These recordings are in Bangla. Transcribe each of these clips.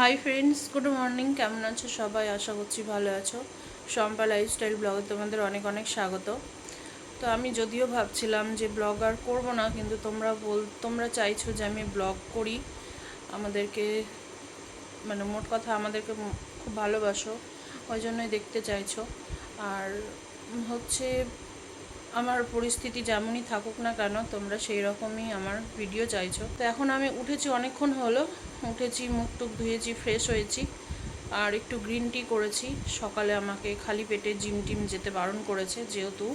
হাই ফ্রেন্ডস গুড মর্নিং কেমন আছো সবাই? আশা করছি ভালো আছো। শম্পা লাইফস্টাইল ব্লগে তোমাদের অনেক অনেক স্বাগত। তো আমি যদিও ভাবছিলাম যে ব্লগ আর করব না, কিন্তু তোমরা বল, তোমরা চাইছো যে আমি ব্লগ করি। আমাদেরকে মানে মোট কথা আমাদেরকে খুব ভালোবাসো, ওই জন্যই দেখতে চাইছো। আর হচ্ছে আমার পরিস্থিতি যেমনই থাকুক না কেন, তোমরা সেই রকমই আমার ভিডিও চাইছো। তো এখন আমি উঠেছি, অনেকক্ষণ হলো। উঠেছি, মুখ টুক ধুয়েছি ফ্রেশ হয়েছি। আর একটু গ্রিন টি করেছি। সকালে আমাকে খালি পেটে জিম টিম যেতে বারণ করেছে, যেহেতু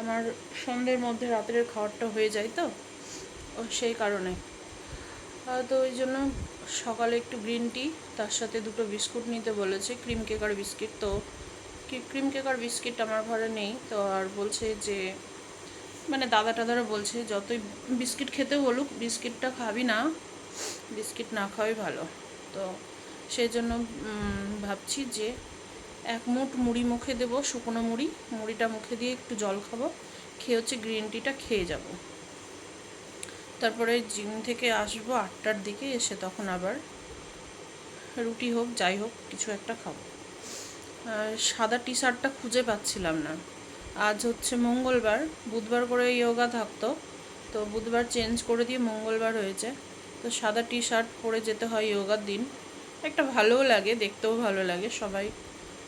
আমার সন্ধ্যের মধ্যে রাতের খাবারটা হয়ে যায় তো সেই কারণে। তো ওই জন্য সকালে একটু গ্রিন টি তার সাথে দুটো বিস্কুট নিতে বলেছে ক্রিম কেকার বিস্কিট। তো ক্রিম কেকার বিস্কিট আমার ঘরে নেই। তো আর বলছে যে মানে দাদা টাদারা বলছে, যতই বিস্কিট খেতে বলুক বিস্কিটটা খাবি না। বিস্কিট না খাওয়াই ভালো। তো সেই জন্য ভাবছি যে এক মুঠ মুড়ি মুখে দেবো, শুকনো মুড়ি। মুড়িটা মুখে দিয়ে একটু জল খাব। খেয়ে হচ্ছে গ্রিন টিটা খেয়ে যাব। তারপরে জিম থেকে আসব আটটার দিকে, এসে তখন আবার রুটি হোক, যাই হোক, কিছু একটা খাব। আর সাদা টি শার্টটা খুঁজে পাচ্ছিলাম না। আজ হচ্ছে মঙ্গলবার, বুধবার করে ইয়োগা থাকতো, তো বুধবার চেঞ্জ করে দিয়ে মঙ্গলবার হয়েছে। তো সাদা টি শার্ট পরে যেতে হয় ইয়োগার দিন। একটা ভালোও লাগে, দেখতেও ভালো লাগে, সবাই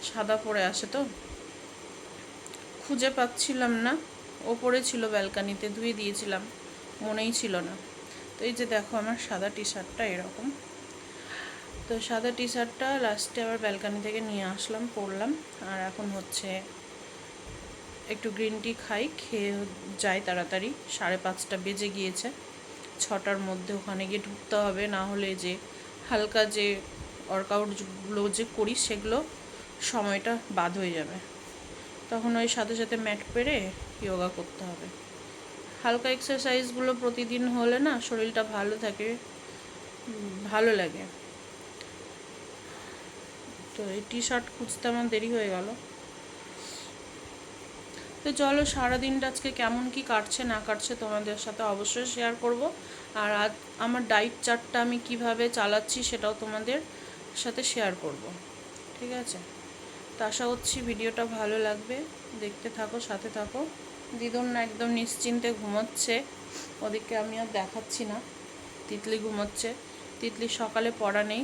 সাদা পরে আসে তো। খুঁজে পাচ্ছিলাম না, ওপরে ছিল ব্যালকানিতে, ধুয়ে দিয়েছিলাম, মনেই ছিল না। তো এই যে দেখো আমার সাদা টি শার্টটা এরকম। তো সাদা টি শার্টটা লাস্টে আবার ব্যালকানি থেকে নিয়ে আসলাম, পরলাম। আর এখন হচ্ছে একটু গ্রিন টি খাই, খেয়ে যাই তাড়াতাড়ি। সাড়ে পাঁচটা বেজে গিয়েছে। ছটার মধ্যে ওখানে গিয়ে ঢুকতে হবে, না হলে যে হালকা যে ওয়ার্কআউটগুলো যে করি সেগুলো সময়টা বাদ হয়ে যাবে। তখন ওই সাথে সাথে ম্যাট পেরে যোগা করতে হবে। হালকা এক্সারসাইজগুলো প্রতিদিন হলে না শরীরটা ভালো থাকে ভালো লাগে। তো এই টি শার্ট খুঁজতে আমার দেরি হয়ে গেল। তো চলো সারাদিনটা আজকে কেমন কি কাটছে না কাটছে তোমাদের সাথে অবশ্যই শেয়ার করব। আর আজ আমার ডাইট চার্টটা আমি কীভাবে চালাচ্ছি সেটাও তোমাদের সাথে শেয়ার করব। ঠিক আছে? তো আশা করছি ভিডিওটা ভালো লাগবে। দেখতে থাকো, সাথে থাকো। দিদুন না একদম নিশ্চিন্তে ঘুমোচ্ছে। ওদিকে আমি আর দেখাচ্ছি না। তিতলি ঘুমোচ্ছে। তিতলি সকালে পড়া নেই।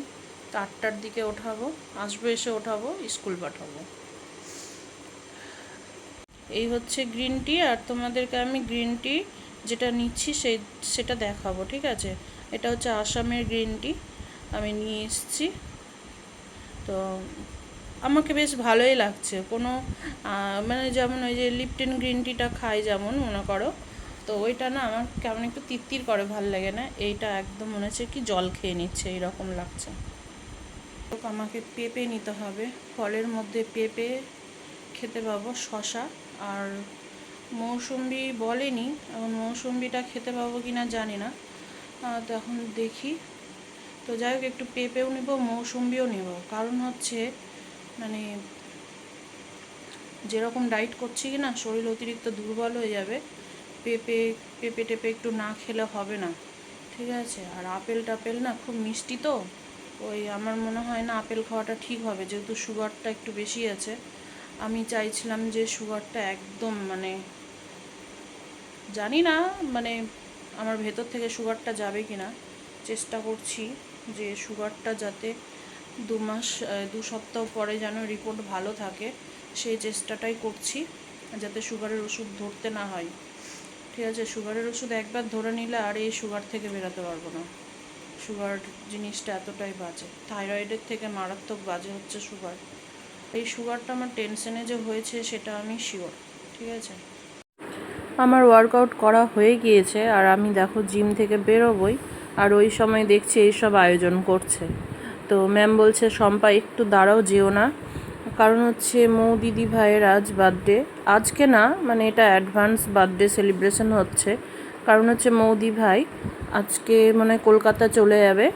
আটটার দিকে ওঠাবো, আসব, এসে ওঠাবো, স্কুল পাঠাবো। এই হচ্ছে গ্রিন টি, আর তোমাদেরকে আমি গ্রিন টি যেটা নিচ্ছি সেই সেটা দেখাবো, ঠিক আছে? এটা হচ্ছে আসামের গ্রিন টি, আমি নিয়ে এসেছি। তো আমাকে বেশ ভালোই লাগছে, কোনো মানে যেমন ওই যে লিপটেন গ্রিন টিটা খাই যেমন, মনে করো, তো ওইটা না আমার কেমন একটু তিত্তির করে ভালো লাগে না, এইটা একদম মনে হচ্ছে কি জল খেয়ে নিচ্ছে, এইরকম লাগছে। আমাকে পেঁপে নিতে হবে। ফলের মধ্যে পেঁপে খেতে পাবো শশা আর মৌসুম্বি বলেনি, এখন মৌসুম্বিটা খেতে পাবো কি না জানি না। তো এখন দেখি। তো যাই হোক, একটু পেঁপেও নেব, মৌসুম্বিও নেব। কারণ হচ্ছে মানে যেরকম ডাইট করছি কি না শরীর অতিরিক্ত দুর্বল হয়ে যাবে। পেঁপে পেঁপে টেপে একটু না খেলে হবে না। ঠিক আছে? আর আপেল টাপেল না, খুব মিষ্টি তো। ওই আমার মনে হয় না আপেল খাওয়াটা ঠিক হবে, যেহেতু সুগারটা একটু বেশি আছে। আমি চাইছিলাম যে সুগারটা একদম মানে জানি না মানে আমার ভেতর থেকে সুগারটা যাবে কি না চেষ্টা করছি যে সুগারটা যাতে দু মাস দু সপ্তাহ পরে যেন রিপোর্ট ভালো থাকে, সেই চেষ্টাটাই করছি, যাতে সুগারের ওষুধ ধরতে না হয়। ঠিক আছে সুগারের ওষুধ একবার ধরে নিলে আর এই সুগার থেকে বেরোতে পারব না। সুগার জিনিসটা এতটাই বাজে। থাইরয়েডের থেকে মারাত্মক বাজে হচ্ছে সুগার। এই সুগারটা আমার টেনশনে যে হয়েছে সেটা আমি শিওর ঠিক আছে? আমার ওয়ার্কআউট করা হয়ে গিয়েছে আর আমি দেখো জিম থেকে বেরোবই আর ওই সময় দেখছি এইসব আয়োজন করছে। তো ম্যাম বলছে, শম্পা, একটু দাঁড়াও, যেও না। কারণ হচ্ছে মৌ দিদি ভাইয়ের আজ বার্থডে আজকে না মানে এটা অ্যাডভান্স বার্থডে সেলিব্রেশন হচ্ছে। কারণ হচ্ছে মৌদি ভাই আজকে মানে কলকাতা চলে যাবে।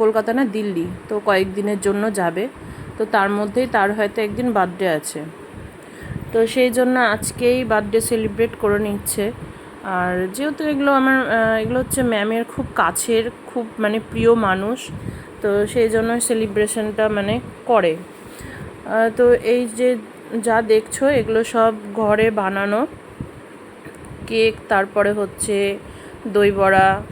কলকাতা না দিল্লি, তো কয়েকদিনের জন্য যাবে। তো তার মধ্যেই তার হয়তো একদিন বার্থডে আছে। তো সেই জন্য আজকেই বার্থডে সেলিব্রেট করে নিচ্ছে। আর যেহেতু এগুলো আমার এগুলো হচ্ছে ম্যামের খুব কাছের, খুব মানে প্রিয় মানুষ, তো সেই জন্য সেলিব্রেশনটা মানে করে। তো এই যে যা দেখছ এগুলো সব ঘরে বানানো। কেক তারপরে হচ্ছে দই বড়া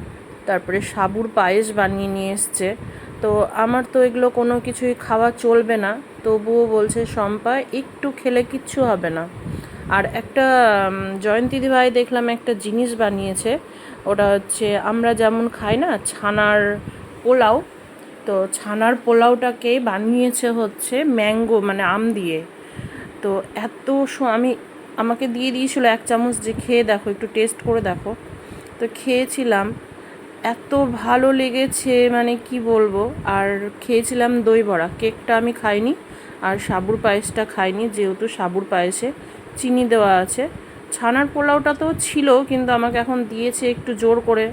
তারপরে সাবুর পায়েস বানিয়ে নিয়ে এসছে। তো আমার তো এগুলো কোনো কিছুই খাওয়া চলবে না তবুও বলছে শম্পা একটু খেলে কিচ্ছু হবে না। আর একটা উম, জয়ন্তী ভাই দেখলাম একটা জিনিস বানিয়েছে ওটা হচ্ছে আমরা যেমন খাই না ছানার পোলাও তো ছানার পোলাওটাকে বানিয়েছে হচ্ছে ম্যাঙ্গো মানে আম দিয়ে। তো এত আমি আমাকে দিয়ে দিয়েছিল এক চামচ যে খেয়ে দেখো, একটু টেস্ট করে দেখো। তো খেয়েছিলাম, এত ভালো লেগেছে মানে কি বলব? আর খেয়েছিলাম দই বড়া, কেকটা আমি খাইনি, আর সাবুর পায়েসটা খাইনি, যেহেতু সাবুর পায়েসে চিনি দেওয়া আছে। ছানার পোলাওটা তো ছিল, কিন্তু আমাকে এখন দিয়েছে একটু জোর করে।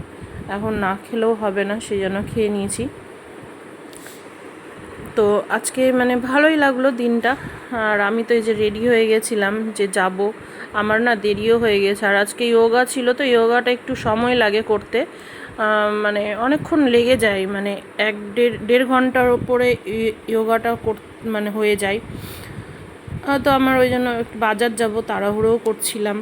এখন না খেলেও হবে না, সেই জন্য খেয়ে নিয়েছি। তো আজকে মানে ভালোই লাগল দিনটা। আর আমি তো এই যে রেডি হয়ে গেছিলাম যে যাব। আমার না দেরিও হয়ে গেছে। আর আজকে যোগা ছিল তো যোগাটা একটু সময় লাগে করতে। মানে অনেকক্ষণ লেগে যায়। মানে এক দেড় দেড় ঘণ্টার ওপরে যোগাটা কর মানে হয়ে যায়। তো আমার ওই জন্য একটু বাজার যাব, তাড়াহুড়োও করছিলাম।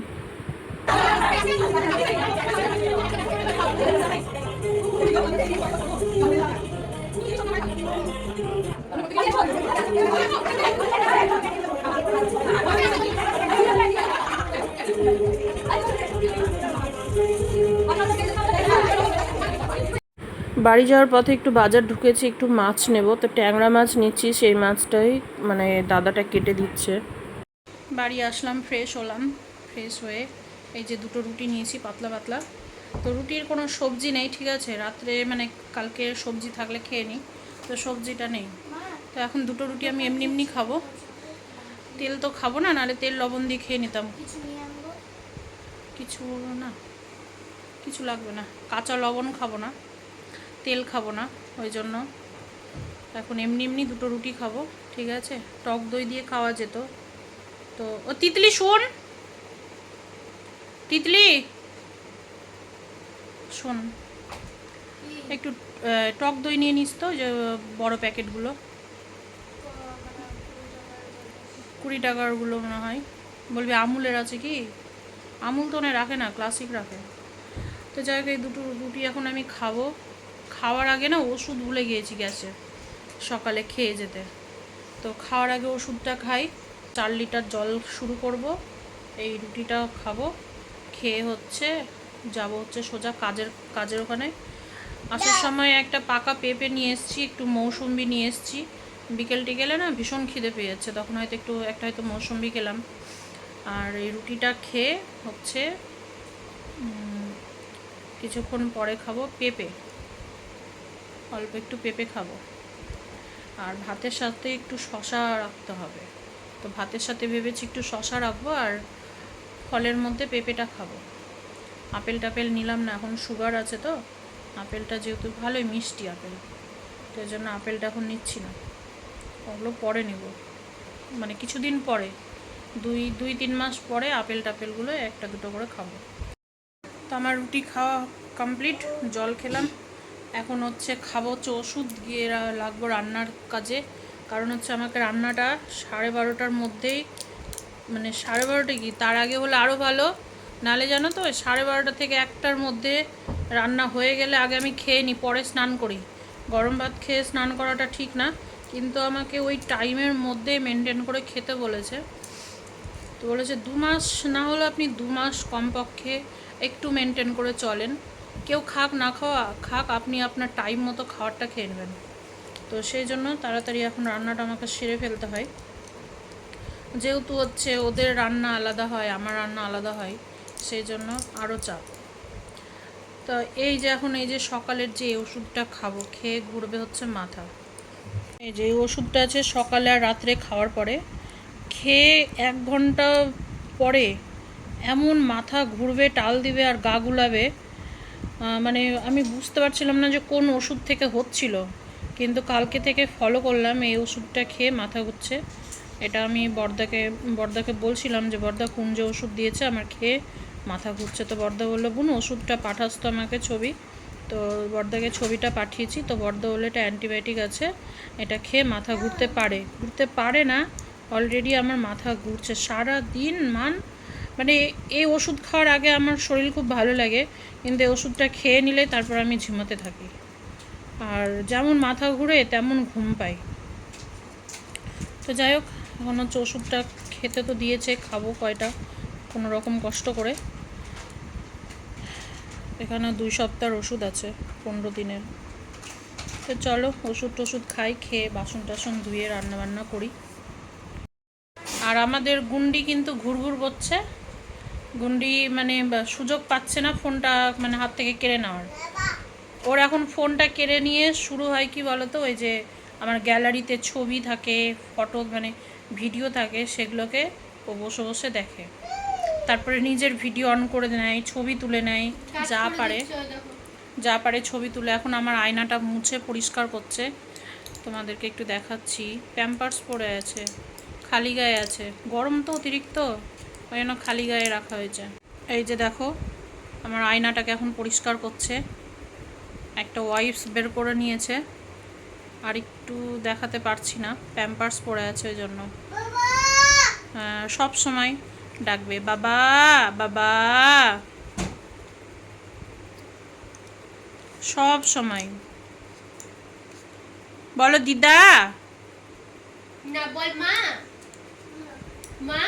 বাড়ি যাওয়ার পথে একটু বাজার ঢুকেছি একটু মাছ নেব। তো ট্যাংরা মাছ নিচ্ছি সেই মাছটাই মানে দাদাটা কেটে দিচ্ছে। বাড়ি আসলাম ফ্রেশ হলাম ফ্রেশ হয়ে এই যে দুটো রুটি নিয়েছি পাতলা পাতলা। তো রুটির কোনো সবজি নেই ঠিক আছে? রাত্রে মানে কালকে সবজি থাকলে খেয়ে নিই তো সবজিটা নেই। তো এখন দুটো রুটি আমি এমনি এমনি খাব। তেল তো খাব না নাহলে তেল লবণ দিয়ে খেয়ে নিতাম। কিছু না কিছু লাগবে না। কাঁচা লবণ খাব না। তেল খাব না ওই জন্য। এখন এমনি এমনি দুটো রুটি খাব ঠিক আছে? টক দই দিয়ে খাওয়া যেত। তো ও তিতলি শোন। তিতলি। শোন। একটু টক দই নিয়ে নিস তো যে বড় প্যাকেটগুলো। কুড়ি টাকারগুলো মনে হয়। বলবি আমুলের আছে কি? আমুল তো রাখে না ক্লাসিক রাখে। তো যাই হোক এই দুটো রুটি এখন আমি খাব। খাওয়ার আগে না ওষুধ ভুলে গিয়েছি গ্যাসে, সকালে খেয়ে যেতে। তো খাওয়ার আগে ওষুধটা খাই, চার লিটার জল শুরু করব, এই রুটিটা খাব, খেয়ে হচ্ছে, যাব হচ্ছে সোজা কাজের কাজের ওখানে। আসার সময় একটা পাকা পেঁপে নিয়ে এসেছি, একটু মৌসুম্বি নিয়ে এসেছি। বিকেল টিকেলে না ভীষণ খিদে পেয়ে যাচ্ছে তখন হয়তো একটু, একটা হয়তো মৌসুম্বি খেলাম। আর এই রুটিটা খেয়ে হচ্ছে কিছুক্ষণ পরে খাব পেঁপে। অল্প একটু পেঁপে খাব। আর ভাতের সাথে একটু শশা রাখতে হবে। তো ভাতের সাথে ভেবেছি একটু শশা রাখব আর ফলের মধ্যে পেঁপেটা খাব। আপেল টাপেল নিলাম না, এখন সুগার আছে তো। আপেলটা যেহেতু ভালোই মিষ্টি আপেল তো জন্য আপেলটা এখন নিচ্ছি না। ওগুলো পরে নেব। মানে কিছুদিন পরে, দুই দুই, তিন মাস পরে আপেল টাপেলগুলো একটা দুটো করে খাব। তো আমার রুটি খাওয়া কমপ্লিট জল খেলাম। এখন হচ্ছে খাব, হচ্ছে ওষুধ, গিয়ে লাগবো রান্নার কাজে। কারণ হচ্ছে আমাকে রান্নাটা সাড়ে বারোটার মধ্যেই মানে সাড়ে বারোটা কি? তার আগে হলে আরও ভালো। নালে জানো তো সাড়ে বারোটা থেকে একটার মধ্যে রান্না হয়ে গেলে আগে আমি খেয়ে নিই পরে স্নান করি। গরম ভাত খেয়ে স্নান করাটা ঠিক না, কিন্তু আমাকে ওই টাইমের মধ্যে মেনটেন করে খেতে বলেছে। তো বলেছে, দু মাস না হলে আপনি দু মাস কমপক্ষে একটু মেনটেন করে চলেন। কেউ খাক না খাওয়া, খাক আপনি আপনার টাইম মতো খাবারটা খেয়ে নেবেন। তো সেই জন্য তাড়াতাড়ি এখন রান্নাটা আমাকে সেরে ফেলতে হয়। যেহেতু হচ্ছে ওদের রান্না আলাদা হয়, আমার রান্না আলাদা হয়, সেই জন্য আরও চাপ। তো এই যে এখন এই যে সকালের যে ওষুধটা খাব, খেয়ে ঘুরবে হচ্ছে মাথা। এই যে ওষুধটা আছে সকালে আর রাত্রে খাওয়ার পরে, খেয়ে এক ঘণ্টা পরে এমন মাথা ঘুরবে, টাল দিবে আর গা গুলাবে মানে আমি বুঝতে পারছিলাম না যে কোন ওষুধ থেকে হচ্ছিল। কিন্তু কালকে থেকে ফলো করলাম, এই ওষুধটা খেয়ে মাথা ঘুরছে। এটা আমি বর্দাকে বর্দাকে বলছিলাম যে, বর্দা, কোন যে ওষুধ দিয়েছে, আমার খেয়ে মাথা ঘুরছে। তো বর্দা বলল, বোন, ওষুধটা পাঠাস তো আমাকে ছবি। তো বর্দাকে ছবিটা পাঠিয়েছি। তো বর্দা বলে এটা অ্যান্টিবায়োটিক আছে, এটা খেয়ে মাথা ঘুরতে পারে। ঘুরতে পারে না অলরেডি আমার মাথা ঘুরছে। সারা দিন মান মানে এই ওষুধ খাওয়ার আগে আমার শরীর খুব ভালো লাগে, কিন্তু এই ওষুধটা খেয়ে নিলে তারপর আমি ঝিমাতে থাকি। আর যেমন মাথা ঘুরে তেমন ঘুম পাই। তো যাই হোক, এখন হচ্ছে ওষুধটা খেতে তো দিয়েছে, খাব কয়টা, কোনো রকম কষ্ট করে। এখানে দুই সপ্তাহের ওষুধ আছে, পনেরো দিনের। তো চলো, ওষুধ টষুধ খাই, খেয়ে বাসন টাসন ধুয়ে রান্না বান্না করি। আর আমাদের গুন্ডি কিন্তু ঘুরঘুর করছে। গুন্ডি মানে সুযোগ পাচ্ছে না ফোনটা মানে হাত থেকে কেড়ে নেওয়ার। ওর এখন ফোনটা কেড়ে নিয়ে শুরু হয় কি বলতো? ওই যে আমার গ্যালারিতে ছবি থাকে ফটো মানে ভিডিও থাকে সেগুলোকে ও বসে বসে দেখে। তারপরে নিজের ভিডিও অন করে নেয় ছবি তুলে নেয় যা পারে। যা পারে ছবি তুলে। এখন আমার আয়নাটা মুছে পরিষ্কার করছে। তোমাদেরকে একটু দেখাচ্ছি। প্যাম্পার্স পরে আছে খালি গায়ে আছে। গরম তো অতিরিক্ত। ওই জন্য খালি গায়ে রাখা হয়েছে। এই যে দেখো আমার আয়নাটাকে এখন পরিষ্কার করছে। একটা ওয়াইপস বের করে নিয়েছে। আর একটু দেখাতে পারছি না প্যাম্পার্স পরে আছে ওই জন্য। সব সময় ডাকবে বাবা বাবা! সব সময়। বলো দিদা! না বল মা। মা?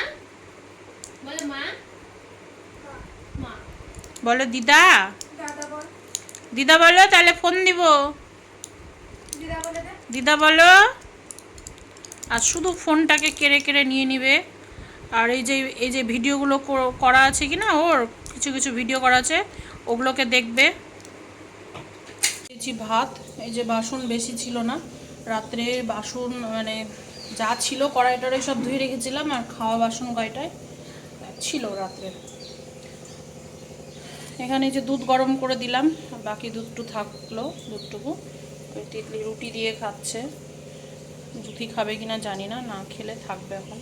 বলে মা? মা। বলো দিদা। দাদা বল। দিদা বলো তাহলে ফোন দিব। দিদা বলে দিদা বলো। আর শুধু ফোনটাকে কেড়ে কেড়ে নিয়ে নিবে। আর এই যে এই যে ভিডিওগুলো করা আছে কি না ওর কিছু কিছু ভিডিও করা আছে ওগুলোকে দেখবে। দিয়েছি ভাত এই যে বাসন বেশি ছিল না রাত্রে বাসন মানে যা ছিল কড়াইটারে সব ধুয়ে রেখেছিলাম আর খাওয়া বাসন কয়টায়। ছিল রাত্রে। এখানে যে দুধ গরম করে দিলাম, বাকি দুধটু থাকল, দুধটুকু। তিতলি রুটি দিয়ে খাচ্ছে। রুটি খাবে কিনা জানি না না খেলে থাকবে এখন।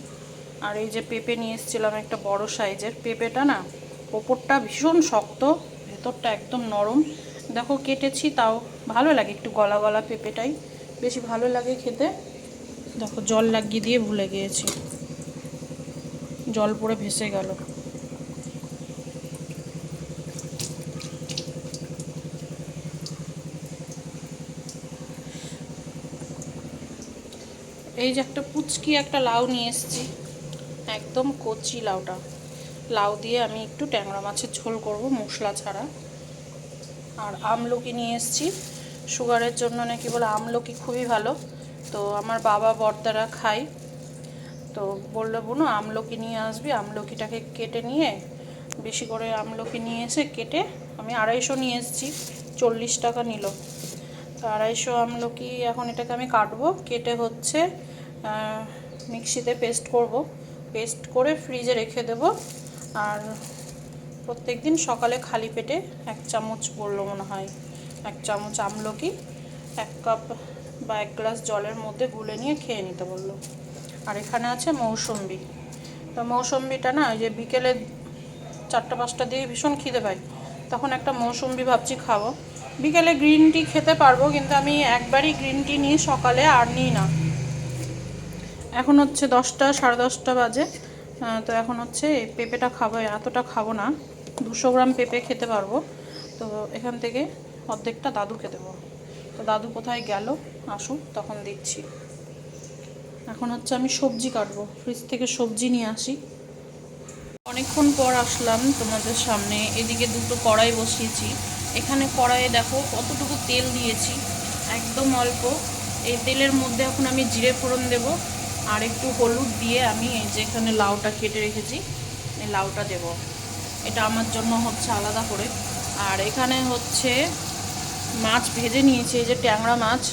আর এই যে পেঁপে নিয়ে এসেছিলাম একটা বড় সাইজের, পেঁপেটা না ওপরটা ভীষণ শক্ত, ভেতরটা একদম নরম। দেখো কেটেছি, তাও ভালো লাগে একটু গলা গলা পেঁপেটাই। বেশি ভালো লাগে খেতে। দেখো জল লাগিয়ে দিয়ে ভুলে গিয়েছি। জল পড়ে ভেসে গেল। এই যে একটা পুচকি একটা লাউ নিয়ে এসেছি। একদম কচি লাউটা। লাউ দিয়ে আমি একটু ট্যাংরা মাছের ঝোল করব, মশলা ছাড়া। আর আমলকি নিয়ে এসেছি। সুগারের জন্য নাকি বলে আমলকি খুবই ভালো। তো আমার বাবা বর্দারা খায়। তো বলল, বোনো, আমলকি নিয়ে আসবি, আমলকিটাকে কেটে নিয়ে, বেশি করে আমলকি নিয়ে এসে কেটে আমি আড়াইশো নিয়ে এসেছি, চল্লিশ টাকা নিল। তো আড়াইশো আমলকি এখন এটাকে আমি কাটবো, কেটে হচ্ছে মিক্সিতে পেস্ট করব, পেস্ট করে ফ্রিজে রেখে দেব, আর প্রত্যেক দিন সকালে খালি পেটে এক চামচ পড়ল মনে হয়, এক চামচ আমলকি, এক কাপ বা এক গ্লাস জলের মধ্যে গুলে নিয়ে খেয়ে নিতে বলল। আর এখানে আছে মৌসম্বি। তো মৌসম্বিটা না, ওই যে বিকেলে চারটা, পাঁচটা দিয়ে ভীষণ খিদে পাই তখন একটা মৌসম্বি ভাবছি খাব। বিকেলে গ্রিন টি খেতে পারব, কিন্তু আমি একবারই গ্রিন টি নিই সকালে আর নিই না। এখন হচ্ছে দশটা, সাড়ে দশটা বাজে। তো এখন হচ্ছে পেঁপেটা খাব এতটা খাব না। দুশো গ্রাম পেঁপে খেতে পারব। তো এখান থেকে অর্ধেকটা দাদুকে দেবো তো দাদু কোথায় গেল? আসুন, তখন দিচ্ছি এখন হচ্ছে আমি সবজি কাটবো। ফ্রিজ থেকে সবজি নিয়ে আসি। অনেকক্ষণ পর আসলাম তোমাদের সামনে। এদিকে দুটো কড়াই বসিয়েছি। এখানে কড়াইয়ে দেখো কতটুকু তেল দিয়েছি। একদম অল্প। এই তেলের মধ্যে এখন আমি জিরে ফোড়ন দেব। আর একটু হলুদ দিয়ে আমি এই যে এখানে লাউটা কেটে রেখেছি, এই লাউটা দেব। এটা আমার জন্য হচ্ছে আলাদা করে। আর এখানে হচ্ছে মাছ ভেজে নিয়েছি, এই যে ট্যাংরা মাছ।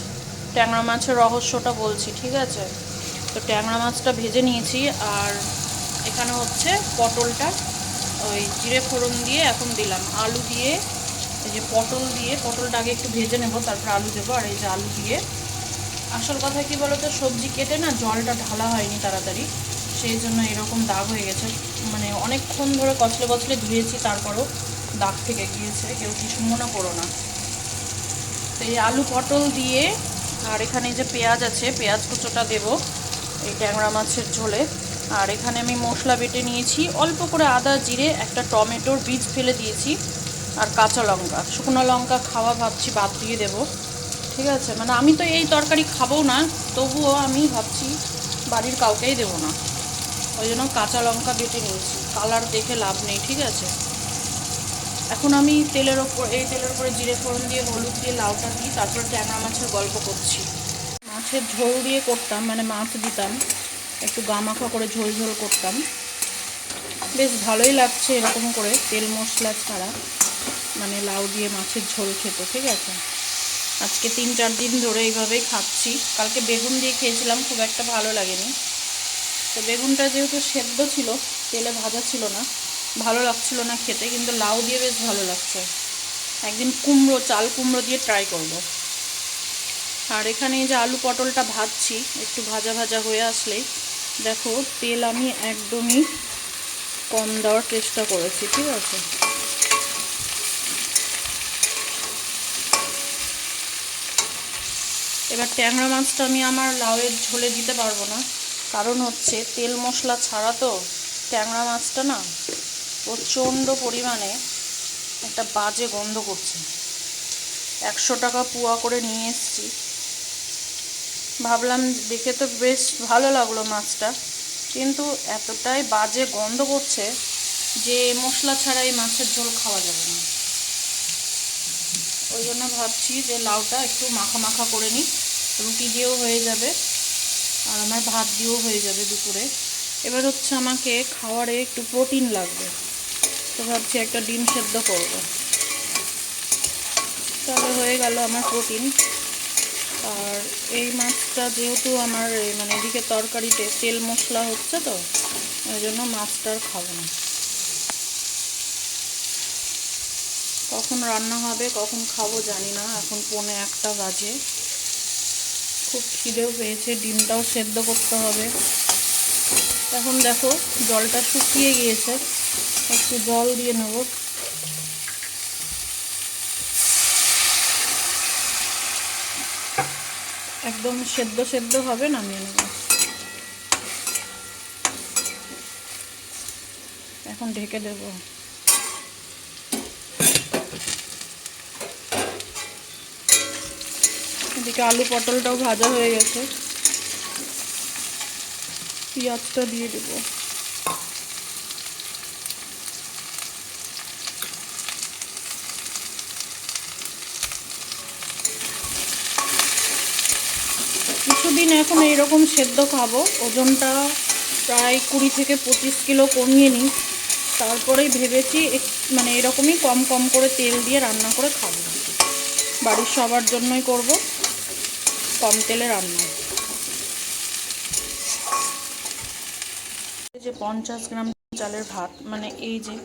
ট্যাংরা মাছের রহস্যটা বলছি, ঠিক আছে? তো ট্যাংরা মাছটা ভেজে নিয়েছি আর এখানে হচ্ছে পটলটা ওই জিরে ফোড়ন দিয়ে এখন দিলাম। আলু দিয়ে, এই যে পটল দিয়ে পটলটা আগে একটু ভেজে নেব, তারপর আলু দেবো আর এই যে আলু দিয়ে। আসল কথা কি বলো তো সবজি কেটে না জলটা ঢালা হয়নি তাড়াতাড়ি, সেই জন্য এরকম দাগ হয়ে গেছে। মানে অনেকক্ষণ ধরে কচলে কচলে ধুয়েছি, তারপরও দাগ থেকে গিয়েছে, কেউ কিছু মনে করো না। তো এই আলু পটল দিয়ে আর এখানে যে পেঁয়াজ আছে, পেঁয়াজ কুচোটা দেব। এই ট্যাংরা মাছের ঝোলে। আর এখানে আমি মশলা বেটে নিয়েছি। অল্প করে আদা জিরে, একটা টমেটোর বীজ ফেলে দিয়েছি। আর কাঁচা লঙ্কা, শুকনো লঙ্কা খাওয়া ভাবছি, বাদ দিয়ে দেবো। ঠিক আছে? মানে আমি তো এই তরকারি খাব না, তবুও আমি ভাবছি বাড়ির কাউকেই দেবো না। ওই জন্য কাঁচা লঙ্কা বেটে নিয়েছি। কালার দেখে লাভ নেই, ঠিক আছে? এখন আমি তেলের ওপর, এই তেলের উপরে জিরে ফোড়ন দিয়ে, হলুদ দিয়ে, লাউটা দিই তারপর ট্যাংরা মাছের গল্প করছি। মাছের ঝোল দিয়ে করতাম মানে মাছ দিতাম। একটু গামাখা করে ঝোল ঝোল করতাম। বেশ ভালোই লাগছে এরকম করে তেল মশলা ছাড়া মানে লাউ দিয়ে মাছের ঝোল খেতে, ঠিক আছে? আজকে তিন চার দিন ধরে এইভাবেই খাচ্ছি। কালকে বেগুন দিয়ে খেয়েছিলাম, খুব একটা ভালো লাগেনি। তো বেগুনটা যেহেতু সেদ্ধ ছিল, তেলে ভাজা ছিল না, ভালো লাগছিল না খেতে, কিন্তু লাউ দিয়ে বেশ ভালো লাগছে। একদিন কুমড়ো, চাল কুমড়ো দিয়ে ট্রাই করব। আর এখানে যে আলু পটলটা ভাজছি, একটু ভাজা ভাজা হয়ে আসলেই। দেখো, তেল আমি একদমই কম দেওয়ার চেষ্টা করেছি, ঠিক আছে? এবার ট্যাংরা মাছটা আমি আমার লাউয়ের ঝোলে দিতে পারব না। কারণ হচ্ছে, তেল মশলা ছাড়া তো ট্যাংরা মাছটা না প্রচণ্ড পরিমাণে একটা বাজে গন্ধ করছে। একশো টাকা পুয়া করে নিয়ে এসেছি। ভাবলাম দেখে তো বেশ ভালো লাগল মাছটা। কিন্তু এতটাই বাজে গন্ধ করছে যে মশলা ছাড়া এই মাছের ঝোল খাওয়া যাবে না। ওই জন্য ভাবছি যে লাউটা একটু মাখা মাখা করে নিই। রুটি দিয়েও হয়ে যাবে আর আমার ভাত দিয়েও হয়ে যাবে দুপুরে। এবার হচ্ছে আমাকে খাওয়ারে একটু প্রোটিন লাগবে। তো ভাবছি একটা ডিম সেদ্ধ করব। তাহলে হয়ে গেল আমার প্রোটিন। আর এই মাছটা যেহেতু আমার মানে এদিকে তরকারিতে তেল মশলা হচ্ছে তো, ওই জন্য মাছটা আর খাব না। কখন রান্না হবে, কখন খাব জানি না, এখন পৌনে একটা বাজে। খুব খিদেও পেয়েছে, ডিমটাও সেদ্ধ করতে হবে। এখন দেখো, জলটা শুকিয়ে গিয়েছে, একটু জল দিয়ে নেব। একদম সেদ্ধ সেদ্ধ হবে, নামিয়ে নেব। এখন ঢেকে দেব। এদিকে আলু পটলটাও ভাজা হয়ে গেছে। পেঁয়াজটা দিয়ে দেবো। কিছুদিন এখন এইরকম সেদ্ধ খাব। ওজনটা প্রায় কুড়ি থেকে পঁচিশ কিলো কমিয়ে নিই। তারপরেই ভেবেছি মানে এরকমই কম কম করে তেল দিয়ে রান্না করে খাব। বাড়ির সবার জন্যই করব, কম তেলে রান্না। যে পঞ্চাশ গ্রাম চালের ভাত মানে এই যে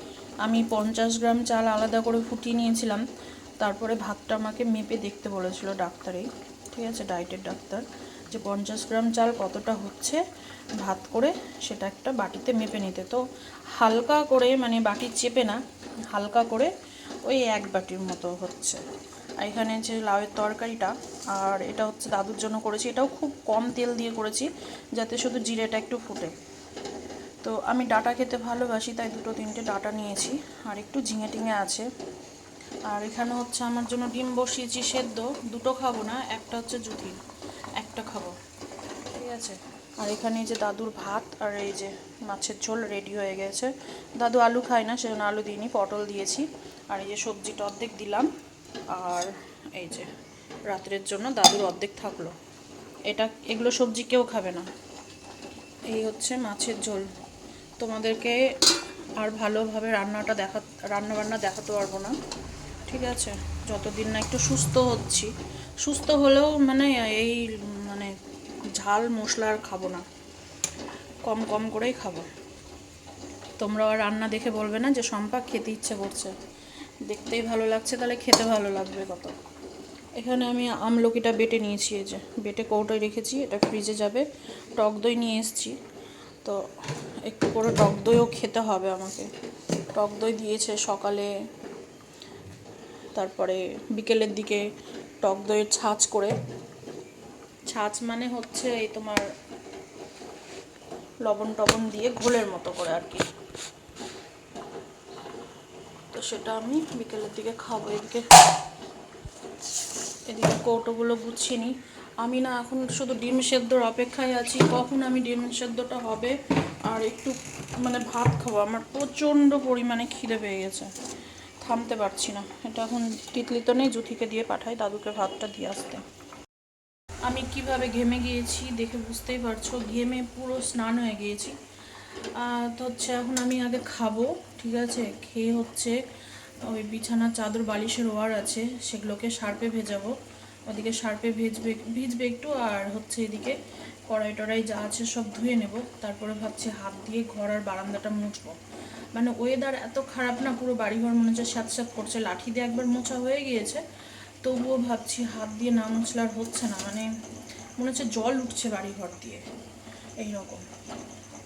আমি পঞ্চাশ গ্রাম চাল আলাদা করে ফুটিয়ে নিয়েছিলাম, তারপরে ভাতটা আমাকে মেপে দেখতে বলেছিল ডাক্তারেই। ঠিক আছে, ডায়েটের ডাক্তার। যে পঞ্চাশ গ্রাম চাল কতটা হচ্ছে, ভাত করে সেটা একটা বাটিতে মেপে নিতে। তো হালকা করে মানে বাটি চেপে না, হালকা করে ওই এক বাটির মতো হচ্ছে। আর এখানে যে লাউয়ের তরকারিটা, আর এটা হচ্ছে দাদুর জন্য করেছি। এটাও খুব কম তেল দিয়ে করেছি, যাতে শুধু জিরেটা একটু ফুটে। তো আমি ডাটা খেতে ভালোবাসি, তাই দুটো তিনটে ডাটা নিয়েছি। আর একটু ঝিঙে টিঙে আছে। আর এখানে হচ্ছে আমার জন্য ডিম বসিয়েছি সেদ্ধ, দুটো খাব না, একটা হচ্ছে জুথি একটা খাব। ঠিক আছে? আর এখানে এই যে দাদুর ভাত আর এই যে মাছের ঝোল রেডি হয়ে গেছে। দাদু আলু খায় না, সেজন্য আলু দিইনি, পটল দিয়েছি। আর এই যে সবজিটা অর্ধেক দিলাম। আর এই যে রাত্রের জন্য দাদুর অর্ধেক থাকল। এটা, এগুলো সবজি কেউ খাবে না। এই হচ্ছে মাছের ঝোল। তোমাদেরকে আর ভালোভাবে রান্নাটা দেখা রান্না বান্না দেখাতে পারব না। ঠিক আছে? যতদিন না একটু সুস্থ হচ্ছি। সুস্থ হলেও মানে এই ঝাল মশলা আর খাব না। কম কম করেই খাব। তোমরা আর রান্না দেখে বলবে না যে সম্পা খেতে ইচ্ছে করছে। দেখতেই ভালো লাগছে, তাহলে খেতে ভালো লাগবে কত। এখানে আমি আমলকিটা বেটে নিয়েছি, এই যে। বেটে কৌটোয় রেখেছি, এটা ফ্রিজে যাবে। টক দই নিয়ে এসেছি। তো একটু করে টক দইও খেতে হবে আমাকে। টক দই দিয়েছে সকালে। তারপরে বিকেলের দিকে টক দইয়ের ছাঁচ করে ছাঁচ মানে হচ্ছে এই তোমার লবণ টবণ দিয়ে ঘোলের মতো করে আর কি। তো সেটা আমি বিকেলের দিকে খাব, এদিকে এদিকে কৌটোগুলো গুছিয়ে আমি না এখন শুধু ডিম সেদ্ধর অপেক্ষায় আছি, কখন আমি ডিম সেদ্ধটা হবে আর একটু মানে ভাত খাব। আমার প্রচণ্ড পরিমাণে খিদে পেয়ে গেছে, থামতে পারছি না। এটা এখন তিতলি তো নেই জুথিকে দিয়ে পাঠাই দাদুকে ভাতটা দিয়ে আসতে। আমি কীভাবে ঘেমে গিয়েছি দেখে বুঝতেই পারছ, ঘেমে পুরো স্নান হয়ে গিয়েছি। তো হচ্ছে এখন আমি আগে খাব, ঠিক আছে? খেয়ে হচ্ছে ওই বিছানার চাদর বালিশের ওয়ার আছে, সেগুলোকে সার্পে ভেজাবো। ওদিকে সার্পে ভেজবে, ভিজবে একটু আর হচ্ছে এদিকে কড়াই টড়াই যা আছে সব ধুয়ে নেব। তারপরে ভাবছি হাত দিয়ে ঘর আর বারান্দাটা মুছবো। মানে ওয়েদার এত খারাপ না, পুরো বাড়িঘর মনে হচ্ছে স্যাঁত স্যাঁত করছে, লাঠি দিয়ে একবার মোছা হয়ে গিয়েছে। তবুও ভাবছি হাত দিয়ে না মুছলে আর হচ্ছে না। মানে মনে হচ্ছে জল উঠছে বাড়িঘর দিয়ে। এইরকম।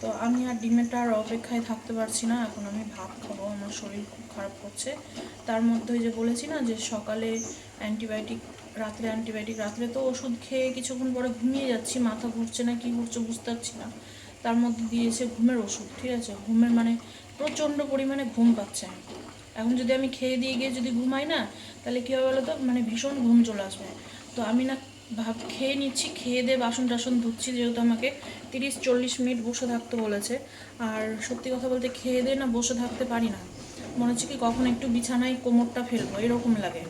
তো আমি আর ডিমেরটা আর অপেক্ষায় থাকতে পারছি না। এখন আমি ভাত খাব, আমার শরীর খুব খারাপ করছে। তার মধ্যে যে বলেছি না যে সকালে অ্যান্টিবায়োটিক, রাত্রে অ্যান্টিবায়োটিক, রাত্রে তো ওষুধ খেয়ে কিছুক্ষণ পরে ঘুমিয়ে যাচ্ছি, মাথা ঘুরছে না, কি ঘুরছে বুঝতে পারছি না। তার মধ্যে দিয়েছে ঘুমের ওষুধ, ঠিক আছে? ঘুমের মানে প্রচণ্ড পরিমাণে ঘুম পাচ্ছে। এখন যদি আমি খেয়ে দিয়ে গিয়ে যদি ঘুমাই না, তাহলে কী হবে বলো তো মানে ভীষণ ঘুম চলে আসবে। তো আমি না ভাব, খেয়ে নিচ্ছি, খেয়ে দিয়ে বাসন টাসন ধুচ্ছি, যেহেতু আমাকে তিরিশ চল্লিশ মিনিট বসে থাকতে বলেছে। আর সত্যি কথা বলতে খেয়ে দিয়ে না বসে থাকতে পারি না। মনে হচ্ছে কি কখন একটু বিছানায় কোমরটা ফেলব, এরকম লাগে।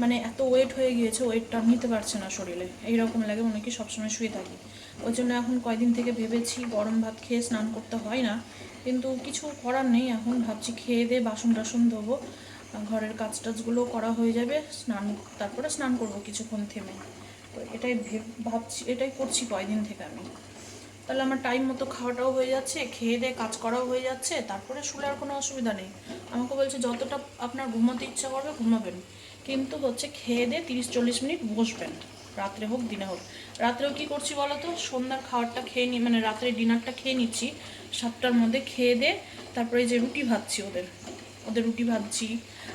মানে এত ওয়েট হয়ে গিয়েছে, ওয়েটটা নিতে পারছে না শরীরে। এইরকম লাগে, মনে কি সবসময় শুয়ে থাকি। ওই জন্য এখন কয়দিন থেকে ভেবেছি গরম ভাত খেয়ে স্নান করতে হয় না। কিন্তু কিছু করার নেই এখন। ভাবছি খেয়ে দিয়ে বাসন টাসন ধোবো ঘরের কাজ টাজগুলো করা হয়ে যাবে, স্নান তারপরে স্নান করব কিছুক্ষণ থেমে। তো এটাই ভেব- ভাবছি, এটাই করছি কয়দিন থেকে আমি। তাহলে আমার টাইম মতো খাওয়াটাও হয়ে যাচ্ছে, খেয়ে দিয়ে কাজ করাও হয়ে যাচ্ছে, তারপরে শুলে আর কোনো অসুবিধা নেই। আমাকে বলছে যতটা আপনার ঘুমোতে ইচ্ছা করবে ঘুমাবেন। কিন্তু হচ্ছে খেয়ে দিয়ে তিরিশ চল্লিশ মিনিট বসবেন, রাত্রে হোক দিনে হোক। রাত্রেও কি করছি বলো তো? সন্ধ্যার খাবারটা খেয়ে নিই মানে রাত্রে ডিনারটা খেয়ে নিচ্ছি। সাতটার মধ্যে খেয়ে দিয়ে তারপরে যে রুটি ভাজছি ওদের। ওদের রুটি ভাজছি,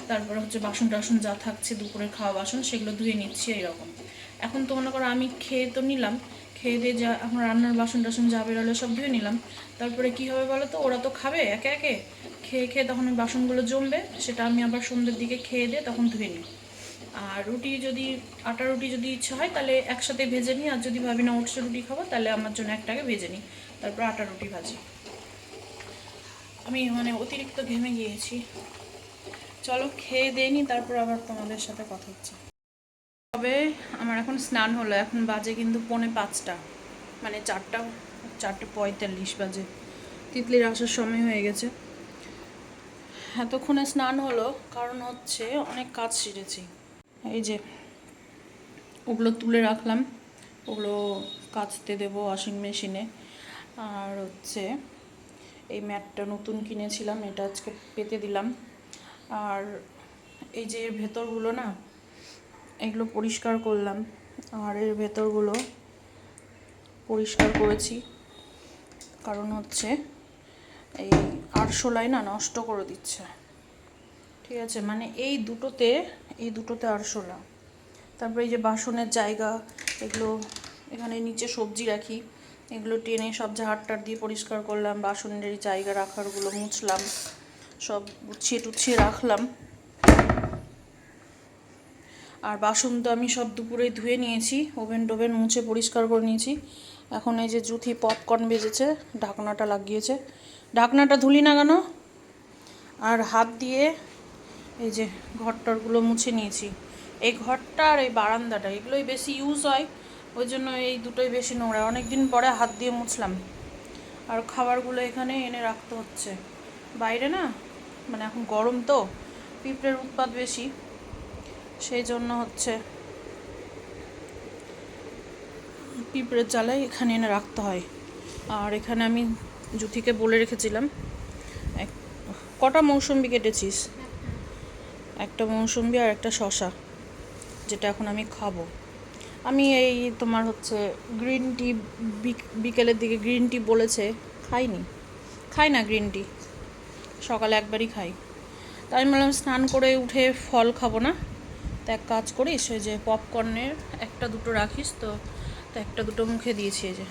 তারপরে হচ্ছে বাসন টাসন যা থাকছে, দুপুরের খাওয়া বাসন, সেগুলো ধুয়ে নিচ্ছি এইরকম। এখন তো মনে করো আমি খেয়ে তো নিলাম, খেয়ে দিয়ে যা এখন রান্নার বাসন টাসন যা বেরোলো সব ধুয়ে নিলাম। তারপরে কি হবে বলো তো? ওরা তো খাবে একে একে। খেয়ে খেয়ে তখন ওই বাসনগুলো জমবে, সেটা আমি আবার সন্ধ্যের দিকে খেয়ে দিয়ে তখন ধুয়ে নিই। আর রুটি যদি, আটা রুটি যদি ইচ্ছা হয় তাহলে একসাথে ভেজে নিই, আর যদি ভাবি না ওটসের রুটি খাব তাহলে আমার জন্য একটাকে ভেজে নিই। তারপর আটা রুটি ভাজি। আমি মানে অতিরিক্ত ঘেমে গিয়েছি। চলো খেয়ে দেয়নি তারপর আবার তোমাদের সাথে কথা হচ্ছে। তবে আমার এখন স্নান হলো, এখন বাজে কিন্তু পৌনে পাঁচটা। মানে চারটা, চারটে পঁয়তাল্লিশ বাজে। তিতলির আসার সময় হয়ে গেছে। এতক্ষণে স্নান হলো, কারণ হচ্ছে অনেক কাজ সেরেছি। এই যে, ওগুলো তুলে রাখলাম। ওগুলো কাচতে দেবো ওয়াশিং মেশিনে আর হচ্ছে এই ম্যাটটা নতুন কিনেছিলাম, এটা আজকে পেতে দিলাম। আর এই যে এর ভেতরগুলো না, এগুলো পরিষ্কার করলাম। আর এর ভেতরগুলো পরিষ্কার করেছি। কারণ হচ্ছে এই আরশোলাই না নষ্ট করে দিচ্ছে। ঠিক আছে? মানে এই দুটোতে এই দুটোতে আরশোলা। তারপরে এই যে বাসনের জায়গা, এগুলো এখানে নিচে সবজি রাখি। এগুলো টেনে সব ঝাড়টার দিয়ে পরিষ্কার করলাম বাসনের জায়গা রাখারগুলো মুছলাম, সব গুছিয়ে টুছিয়ে রাখলাম। আর বাসন তো আমি সব দুপুরে ধুয়ে নিয়েছি, ওভেন টোভেন মুছে পরিষ্কার করে নিয়েছি। এখন এই যে জুথি পপকর্ন বেজেছে, ঢাকনাটা লাগিয়েছে। ঢাকনাটা ধুলি না কেন? আর হাত দিয়ে এই যে ঘরটরগুলো মুছে নিয়েছি। এই ঘরটা আর এই বারান্দাটা, এগুলোই বেশি ইউজ হয়। ওই জন্য এই দুটোই বেশি নোংরা। অনেক দিন পরে হাত দিয়ে মুছলাম। আর খাবারগুলো এখানে এনে রাখতে হচ্ছে। বাইরে না মানে এখন গরম তো পিঁপড়ের উৎপাত বেশি। সেই জন্য হচ্ছে পিঁপড়ের জ্বালায় এখানে এনে রাখতে হয়। আর এখানে আমি জুথিকে বলে রেখেছিলাম এক- কটা মৌসুম্বি কেটেছিস? একটা। মৌসুম্বি আর একটা শশা যেটা এখন আমি খাব। আমি এই তোমার হচ্ছে গ্রিন টি বিকেলের দিকে গ্রিন টি বলেছে, খাইনি। খাই না গ্রিন টি সকালে একবারই খাই। তাই আমি বললাম, স্নান করে উঠে ফল খাব না। তা এক কাজ করিস, ওই যে পপকর্নের একটা দুটো রাখিস তো তো একটা দুটো মুখে দিয়েছি যে।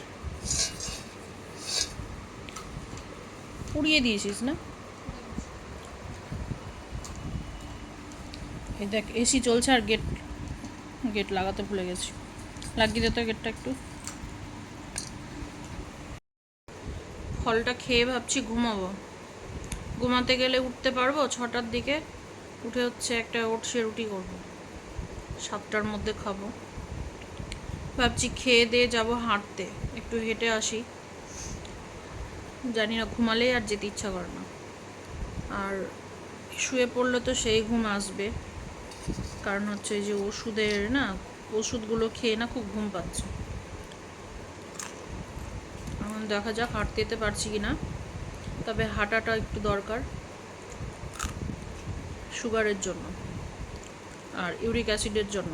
পুড়িয়ে দিয়েছিস না? এই দেখ, এসি চলছে আর গেট গেট লাগাতে ভুলে গেছি। লাগিয়ে দে তো গেটটা একটু। ফলটা খেয়ে ভাবছি ঘুমাবো। ঘুমাতে গেলে উঠতে পারব, ছটার দিকে উঠে হচ্ছে একটা ওটসে রুটি করব। সাতটার মধ্যে খাব। ভাবছি খেয়ে দিয়ে যাব হাঁটতে, একটু হেঁটে আসি। জানি না, ঘুমালেই আর যেতে ইচ্ছা করে না। আর শুয়ে পড়লে তো সেই ঘুম আসবে। কারণ হচ্ছে যে ওষুধের না, ওষুধগুলো খেয়ে না খুব ঘুম পাচ্ছে। এখন দেখা যাক হাঁটতে যেতে পারছি কি না তবে হাঁটাটা একটু দরকার সুগারের জন্য আর ইউরিক অ্যাসিডের জন্য।